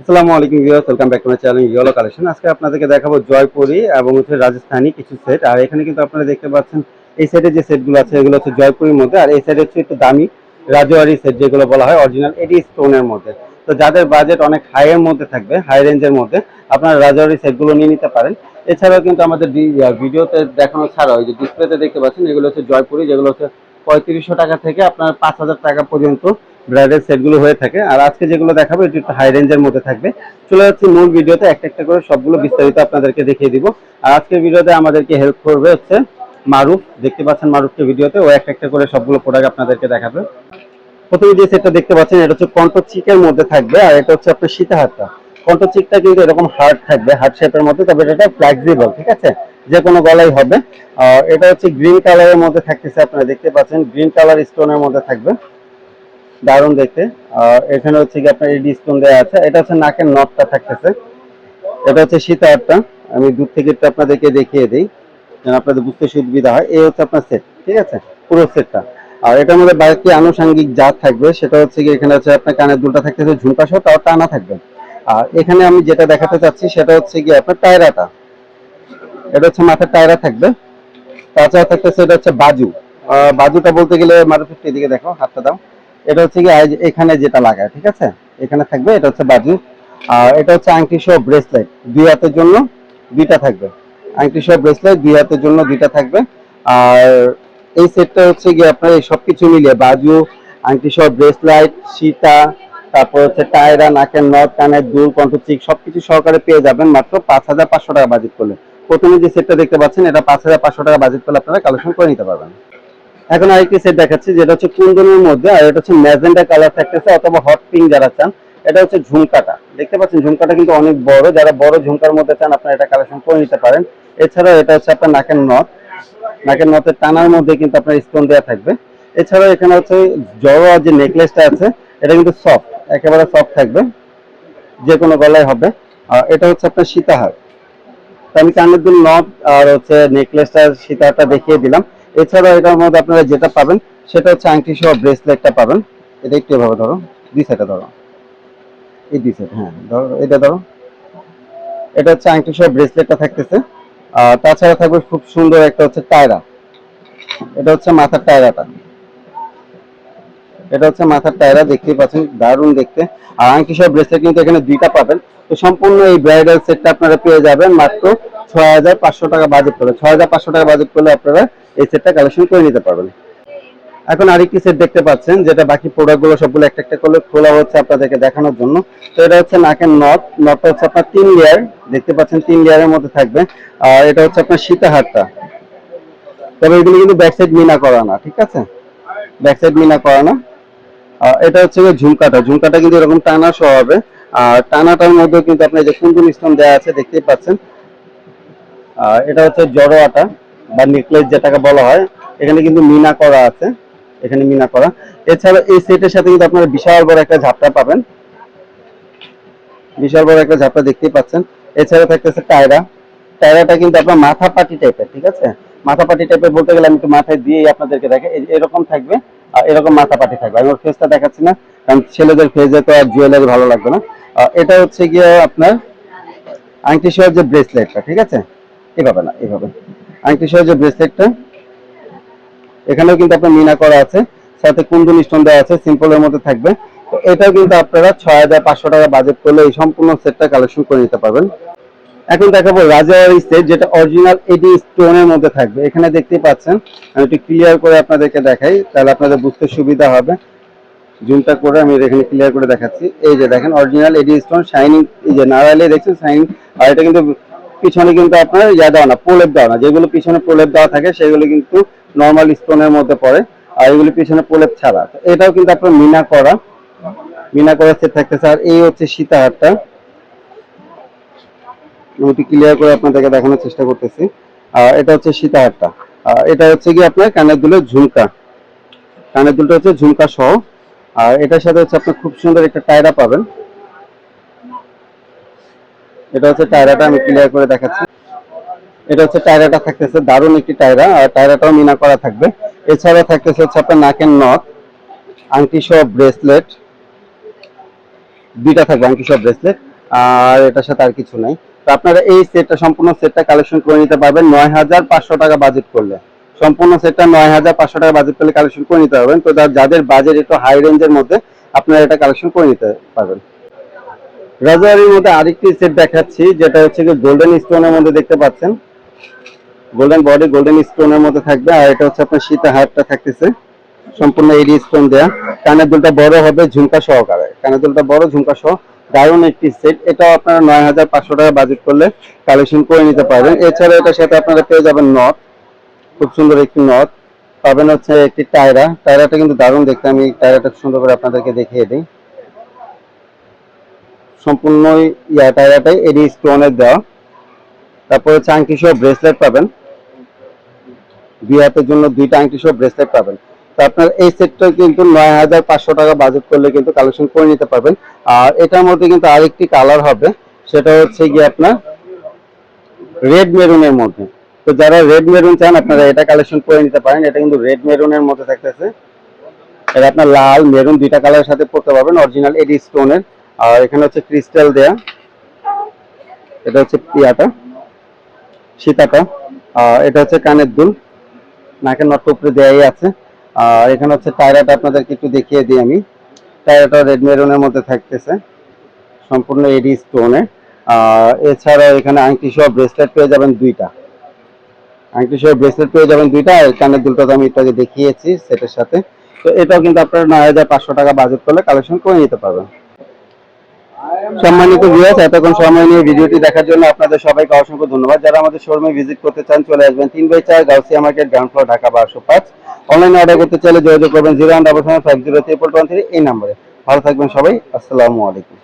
আসসালামু আলাইকুম viewers, welcome back to my channel yellow collection আজকে আপনাদেরকে দেখাবো জয়পুরি এবং হচ্ছে রাজস্থানি কিছু সেট আর এখানে কিন্তু আপনারা দেখতে পাচ্ছেন, এই সাইডে যে সেটগুলো আছে, এগুলো হচ্ছে জয়পুরির মধ্যে। আর এই সাইডে হচ্ছে একটু দামি রাজওয়ারি সেট যেগুলো বলা হয় অরিজিনাল এটি স্টোনের মধ্যে। তো যাদের বাজেট অনেক হাই এর মধ্যে থাকবে হাই রেঞ্জের মধ্যে, আপনারা রাজওয়ারি সেটগুলো নিয়ে নিতে পারেন। এছাড়াও কিন্তু আমাদের ভিডিওতে দেখানো ছাড়া ওই যে ডিসপ্লেতে দেখতে পাচ্ছেন, এগুলো হচ্ছে জয়পুরি, যেগুলো হচ্ছে পঁয়ত্রিশশো টাকা থেকে আপনার পাঁচ হাজার টাকা পর্যন্ত ব্রাইডাল সেটগুলো হয়ে থাকে। আর আজকে যেগুলো দেখাবো, এটি একটু হাই রেঞ্জের মধ্যে থাকবে। চলে যাচ্ছি মূল ভিডিওতে, একটা একটা করে সবগুলো বিস্তারিত আপনাদেরকে দেখিয়ে দিব। আর আজকের ভিডিওতে আমাদেরকে হেল্প করবে হচ্ছে মারুফ। দেখতে পাচ্ছেন মারুফকে ভিডিওতে, ও একটা একটা করে সবগুলো প্রোডাক্ট আপনাদেরকে দেখাবে। প্রথমে যে সেটটা দেখতে পাচ্ছেন, এটা হচ্ছে কন্ট চিকের মধ্যে থাকবে, আর এটা হচ্ছে আপনার সীতাহারটা কন্ট চিকটা কিন্তু এরকম হার্ড থাকবে হার্ড শেপের মধ্যে, তবে এটা ফ্লেক্সিবল ঠিক আছে? যে কোনো গলাই হবে। আর এটা হচ্ছে গ্রিন কালারের মধ্যে থাকতেছে, আপনারা দেখতে পাচ্ছেন গ্রিন কালার স্টোনের মধ্যে থাকবে। দারুণ দেখতে। আর এখানে হচ্ছে কি আপনার এডি স্টোন দেওয়া আছে। এটা হচ্ছে নাকের নটটা থাকতেছে। এটা হচ্ছে সীতাহারটা। আমি দূর থেকে একটু আপনাদেরকে দেখিয়ে দিই, যেন আপনাদের বুঝতে সুবিধা হয়। এই হচ্ছে আপনার সেট ঠিক আছে? পুরো সেটটা আর এটার মধ্যে বাকি আনুষঙ্গিক যা থাকবে, সেটা হচ্ছে কি এখানে হচ্ছে আপনার কানের দুলটা থাকতেছে, ঝুমকা সহ তাও টানা থাকবে। আর এখানে আমি যেটা দেখাতে চাচ্ছি, সেটা হচ্ছে কি আপনার টায়রাটা। এটা হচ্ছে মাথার টায়রা থাকবে। তাছাড়া থাকতেছে, এটা হচ্ছে বাজু। বাজুটা বলতে গেলে মারুফের এদিকে দেখো, হাতটা দাও। এটা হচ্ছে এখানে যেটা লাগায়, ঠিক আছে? এখানে থাকবে, এটা হচ্ছে বাজু। আর এটা হচ্ছে আংটি সহ ব্রেসলেট, দুই হাতের জন্য দুইটা থাকবে। আংটি সহ ব্রেসলেট, দুই হাতের জন্য দুইটা থাকবে। আর এই সেটটা হচ্ছে গিয়ে আপনার এই সবকিছু মিলিয়ে বাজু আংটি সহ ব্রেসলাইট সীতা, তারপর হচ্ছে টায়রা, নাকের নথ কানের দুল কণ্ঠচিক সবকিছু সহকারে পেয়ে যাবেন মাত্র পাঁচ হাজার পাঁচশো টাকা বাজেট করলে। প্রথমে যে সেটটা দেখতে পাচ্ছেন, এটা পাঁচ হাজার পাঁচশো টাকা বাজেট করলে আপনারা কালেকশন করে নিতে পারবেন। এখন আরেকটি সেট দেখাচ্ছি, যেটা হচ্ছে কুন্দনের মধ্যে, আর এটা হচ্ছে ম্যাজেন্ডা কালার থাকতেছে অথবা হট পিঙ্ক যারা চান, এটা হচ্ছে ঝুমকাটা। দেখতে পাচ্ছেন, ঝুমকাটা কিন্তু অনেক বড়। যারা বড় ঝুমকার মধ্যে চান, আপনারা এটা কালেকশন করে নিতে পারেন। এছাড়াও এটা হচ্ছে আপনার নাকের নথ নাকের নথের টানার মধ্যে কিন্তু আপনার স্টোন দেওয়া থাকবে। এছাড়াও এখানে হচ্ছে জড়ো যে নেকলেসটা আছে, এটা কিন্তু সফট একেবারে সফট থাকবে। যে কোনো গলায় হবে। আর এটা হচ্ছে আপনার সীতাহার। তো আমি কানের দুল নথ আর হচ্ছে নেকলেসটা সীতাহারটা দেখিয়ে দিলাম। এছাড়াও এটার মধ্যে আপনারা যেটা পাবেন, সেটা হচ্ছে আংটি সহ ব্রেসলেটটা পাবেন। এটা একটু এভাবে ধরো, দুই সাইডে ধরো। এই দুই সাইড হ্যাঁ ধরো, এটা ধরো। এটা হচ্ছে আংটি সহ ব্রেসলেটটা থাকতেছে। আর তাছাড়া থাকবে খুব সুন্দর একটা হচ্ছে টায়রা। এটা হচ্ছে মাথার টায়রাটা। এটা হচ্ছে মাথার টায়রা, দেখতেই পাচ্ছেন, দারুণ দেখতে। আর আংটি সহ ব্রেসলেট কিন্তু এখানে দুইটা পাবেন। তো সম্পূর্ণ এই ব্রাইডাল সেটটা আপনারা পেয়ে যাবেন মাত্র ছয় হাজার পাঁচশো টাকা বাজেট করে। ছয় হাজার পাঁচশো টাকা বাজেট করলে আপনারা এই সেটটা কালেকশন করে নিতে পারবেন। এখন আরেকটি সেট দেখতে পাচ্ছেন, যেটা বাকি প্রোডাক্টগুলো সবগুলো একটা একটা করে খোলা হচ্ছে আপনাদেরকে দেখানোর জন্য। তো এটা হচ্ছে নাকের নট নটটা হচ্ছে আপনার তিন লেয়ার দেখতে পাচ্ছেন তিন লেয়ারের মধ্যে থাকবে। আর এটা হচ্ছে আপনার সীতাহারটা। তবে এগুলো কিন্তু ব্যাক সাইড মিনা করা না, ঠিক আছে? ব্যাক সাইড মিনা করা না। এটা হচ্ছে ঝুমকাটা। ঝুমকাটা কিন্তু এরকম টানা সহ হবে। আর টানাটার মধ্যে কিন্তু আপনার যে কুন্দন স্টোন দেওয়া আছে, দেখতেই পাচ্ছেন। এটা হচ্ছে জড়োয়াটা বা নেকলেস যেটাকে বলা হয়, এখানে কিন্তু মিনা করা আছে। এখানে মিনা করা। এছাড়া এই সেটের সাথে কিন্তু আপনারা বিশাল বড় একটা ঝাপটা পাবেন। বিশাল বড় একটা ঝাপটা দেখতেই পাচ্ছেন। এছাড়া থাকতেছে টায়রা। টায়রাটা কিন্তু আপনার মাথা পাটি টাইপের ঠিক আছে? মাথা পাটি টাইপের বলতে গেলে আমি একটু মাথায় দিয়ে আপনাদেরকে দেখে এরকম থাকবে আর এরকম মাথা পাটি থাকবে। আমি ওর ফেসটা দেখাচ্ছি না, কারণ ছেলেদের ফেসে তো আর জুয়েলারি ভালো লাগবে না। এটা হচ্ছে গিয়ে আপনার আংটি সহ যে ব্রেসলেটটা ঠিক আছে? এভাবে না, এভাবে। আংটি যে ব্রেসলেটটা এখানেও কিন্তু আপনার মিনা করা আছে। সাথে স্টোন দেওয়া আছে, সিম্পলের মধ্যে থাকবে। এটাও কিন্তু আপনারা ছয় হাজার পাঁচশো টাকা বাজেট করলে এই সম্পূর্ণ সেটটা কালেকশন করে নিতে পারবেন। এখন দেখাবো রাজাওয়ারি সেট যেটা অরিজিনাল এডি স্টোনের মধ্যে থাকবে। এখানে দেখতেই পাচ্ছেন, আমি একটু ক্লিয়ার করে আপনাদেরকে দেখাই, তাহলে আপনাদের বুঝতে সুবিধা হবে। জুমটা করে আমি এখানে ক্লিয়ার করে দেখাচ্ছি। এই যে দেখেন অরিজিনাল এডি স্টোন শাইনিং এই যে নারায়লে দেখছেন শাইনিং আর এটা কিন্তু পিছনে কিন্তু আপনার ইয়া দেওয়া না, প্রলেপ দেওয়া না। যেগুলো পিছনে প্রলেপ দেওয়া থাকে, সেগুলো কিন্তু নর্মাল স্টোনের মধ্যে পড়ে। আর এগুলো পিছনে প্রলেপ ছাড়া। এটাও কিন্তু আপনার মিনা করা। মিনা করা সেট থাকতেছে। আর এই হচ্ছে সীতাহারটা। একটু ক্লিয়ার করে আপনাদেরকে দেখানোর চেষ্টা করতেছি। আর এটা হচ্ছে সীতাহারটা। আর এটা হচ্ছে কি আপনার কানের দুলের ঝুমকা। কানের দুলটা হচ্ছে ঝুমকা সহ। আর এটার সাথে হচ্ছে আপনার খুব সুন্দর একটা টায়রা পাবেন। এটা হচ্ছে টায়রাটা আমি ক্লিয়ার করে দেখাচ্ছি। এটা হচ্ছে টায়রাটা থাকতেছে, দারুণ একটি টায়রা, আর টায়রাটাও মিনা করা থাকবে। এছাড়া থাকতেছে হচ্ছে আপনার নাকের নথ আংটি সহ ব্রেসলেট দুইটা থাকবে আংটি সব ব্রেসলেট আর এটার সাথে আর কিছু নাই। তো আপনারা এই সেটটা সম্পূর্ণ সেটটা কালেকশন করে নিতে পারবেন, নয় হাজার পাঁচশো টাকা বাজেট করলে। সম্পূর্ণ সেটটা নয় হাজার পাঁচশো টাকা বাজেট করলে কালেকশন করে নিতে পারবেন। তো যাদের বাজেট একটু হাই রেঞ্জের মধ্যে, আপনারা এটা কালেকশন করে নিতে পারবেন। রাজবাড়ির মধ্যে আরেকটি সেট দেখাচ্ছি, যেটা হচ্ছে গোল্ডেন স্টোনের মধ্যে দেখতে পাচ্ছেন। গোল্ডেন বডি গোল্ডেন স্টোনের মধ্যে থাকবে, আর এটা হচ্ছে আপনার সীতা হারটা থাকতেছে। সম্পূর্ণ এডি স্টোন দেয়া। কানের দুলটা বড় হবে, ঝুমকা সহকারে। কানের দুলটা বড়, ঝুমকা সহ। দারুণ একটি সেট এটাও আপনারা নয় হাজার পাঁচশো টাকা বাজেট করলে কালেকশন করে নিতে পারবেন। এছাড়া এটার সাথে আপনারা পেয়ে যাবেন নট খুব সুন্দর একটি নথ পাবেন হচ্ছে একটি টায়রা। টায়রাটা কিন্তু দারুণ দেখতে। আমি টায়রাটা সুন্দর করে আপনাদেরকে দেখিয়ে দিই। সম্পূর্ণ ইয়া টায়রাটাই এডি স্টোনের দেওয়া। তারপরে হচ্ছে আংটি সহ ব্রেসলেট পাবেন। হাতের জন্য দুইটা আংটি সহ ব্রেসলেট পাবেন। তো আপনার এই সেটটা কিন্তু নয় হাজার পাঁচশো টাকা বাজেট করলে কিন্তু কালেকশন করে নিতে পারবেন। আর এটার মধ্যে কিন্তু আরেকটি কালার হবে, সেটা হচ্ছে গিয়ে আপনার রেড মেরুনের মধ্যে। তো যারা রেড মেরুন চান, আপনারা এটা কালেকশন করে নিতে পারেন। এটা কিন্তু রেড মেরুনের মধ্যে থাকতেছে। এটা আপনার লাল মেরুন দুইটা কালারের সাথে পড়তে পারবেন। অরিজিনাল এডি স্টোনের। আর এখানে হচ্ছে ক্রিস্টাল দেয়া। এটা হচ্ছে পিয়াটা, সীতাটা, আর এটা হচ্ছে কানের দুল। নাকের নট উপরে দেয়াই আছে। আর এখানে হচ্ছে টায়রাটা আপনাদেরকে একটু দেখিয়ে দিই আমি। টায়রাটা রেড মেরুনের মধ্যে থাকতেছে, সম্পূর্ণ এডি স্টোনে। আর এছাড়া এখানে আংটি সহ ব্রেসলেট পেয়ে যাবেন দুইটা। আংটি সহ ব্রেসলেট পেয়ে যাবেন দুইটা, আর কানের দুলটা তো আমি একটু দেখিয়েছি সেটের সাথে। তো এটাও কিন্তু আপনারা নয় হাজার পাঁচশো টাকা বাজেট করলে কালেকশন করে নিতে পারবেন। সম্মানিত ভিউয়ার্স এতক্ষণ সময় নিয়ে ভিডিওটি দেখার জন্য আপনাদের সবাইকে অসংখ্য ধন্যবাদ। যারা আমাদের শোরুমে ভিজিট করতে চান, চলে আসবেন তিন বাই চার Gausia market ground floor Dhaka বারোশো পাঁচ। অনলাইনে অর্ডার করতে চাইলে যোগাযোগ করবেন zero one double seven five zero triple one three এই নম্বরে। ভালো থাকবেন সবাই, আসসালামু আলাইকুম।